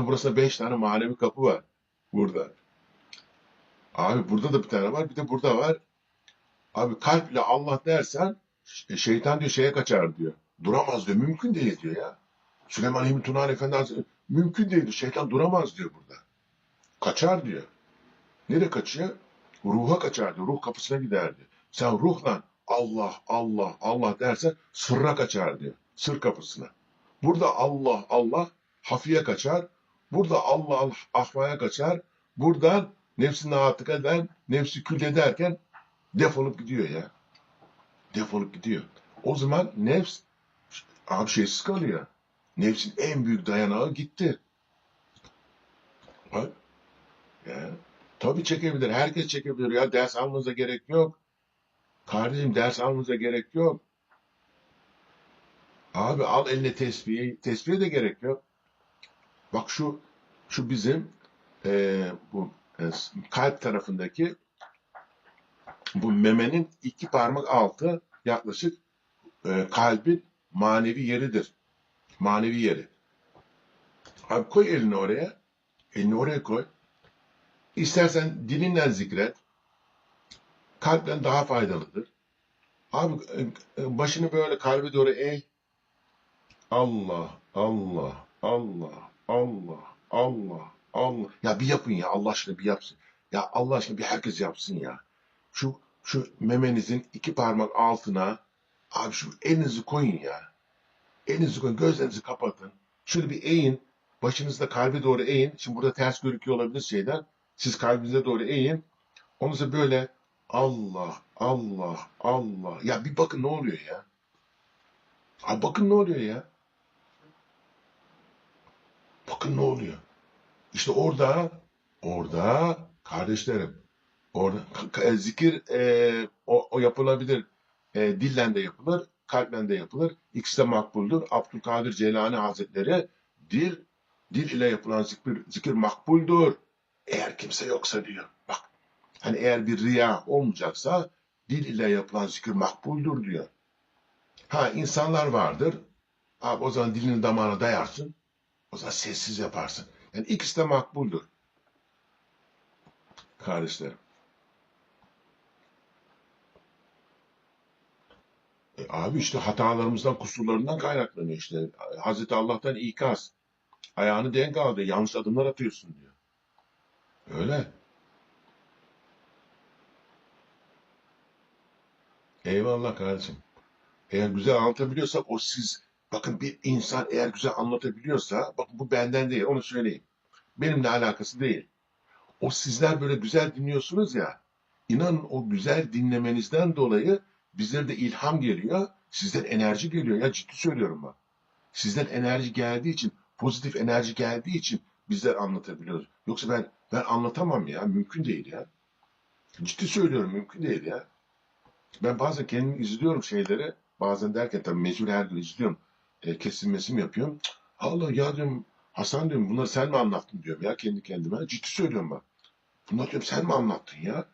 Burası beş tane manevi kapı var. Burada. Abi burada da bir tane var. Bir de burada var. Abi kalple Allah dersen ş- şeytan diyor şeye kaçar diyor. Duramaz diyor. Mümkün değil diyor ya. Süleyman Hilmi Tunan Efendi Hazretleri mümkün değil diyor. Şeytan duramaz diyor burada. Kaçar diyor. Nereye kaçıyor? Ruha kaçar diyor. Ruh kapısına gider diyor. Sen ruhla Allah, Allah, Allah dersen sırra kaçar diyor. Sır kapısına. Burada Allah, Allah hafiye kaçar. Burada Allah, ahvaya kaçar. Buradan nefsini atık eden, nefsi kül ederken defolup gidiyor ya. Defolup gidiyor. O zaman nefs abi şeysiz kalıyor. Nefsin en büyük dayanağı gitti. Bak. Ya. Tabii çekebilir. Herkes çekebilir. Ya ders almanıza gerek yok. Kardeşim ders almanıza gerek yok. Abi al eline tesbihi. Tesbihe de gerek yok. Bak şu şu bizim eee, bu e, kalp tarafındaki bu memenin iki parmak altı yaklaşık e, kalbin manevi yeridir. Manevi yeri. Abi koy elini oraya. Elini oraya koy. İstersen dilinden zikret. Kalpten daha faydalıdır. Abi e, e, başını böyle kalbe doğru eğ. Allah, Allah, Allah, Allah, Allah, Allah. Ya bir yapın ya Allah aşkına bir yapsın. Ya Allah aşkına bir herkes yapsın ya. Şu şu memenizin iki parmak altına abi şu elinizi koyun ya. Elinizi koyun, gözlerinizi kapatın. Şöyle bir eğin. Başınızı da kalbe doğru eğin. Şimdi burada ters görüküyor olabilir şeyden. Siz kalbinize doğru eğin. Onu da böyle Allah, Allah, Allah. Ya bir bakın ne oluyor ya. Abi bakın ne oluyor ya. Bakın ne oluyor. İşte orada, orada kardeşlerim, orada k- zikir e, o, o yapılabilir. E, dillen de yapılır, kalple de yapılır. İkisi de makbuldür. Abdülkadir Ceylani Hazretleri dil, dil ile yapılan zikir, zikir makbuldür. Eğer kimse yoksa diyor. Bak, hani eğer bir riya olmayacaksa dil ile yapılan zikir makbuldür diyor. Ha insanlar vardır. Abi o zaman dilini damağına dayarsın. O zaman sessiz yaparsın. Yani ikisi de makbuldür. Kardeşlerim. E abi işte hatalarımızdan, kusurlarından kaynaklanıyor işte. Hazreti Allah'tan ikaz. Ayağını denk al diyor. Yanlış adımlar atıyorsun diyor. Öyle. Eyvallah kardeşim. Eğer güzel anlatabiliyorsak o siz bakın bir insan eğer güzel anlatabiliyorsa bakın bu benden değil onu söyleyeyim. Benimle alakası değil. O sizler böyle güzel dinliyorsunuz ya inanın o güzel dinlemenizden dolayı bizlere de ilham geliyor. Sizden enerji geliyor ya ciddi söylüyorum bak. Sizden enerji geldiği için pozitif enerji geldiği için bizler anlatabiliyoruz. Yoksa ben ben anlatamam ya mümkün değil ya. Ciddi söylüyorum mümkün değil ya. Ben bazen kendim izliyorum şeyleri. Bazen derken tabii mecbur her gün izliyorum. E, kesim mesim yapıyorum. Allah ya diyorum Hasan diyorum bunları sen mi anlattın diyorum ya kendi kendime. Ciddi söylüyorum bak. Bunları diyorum sen mi anlattın ya?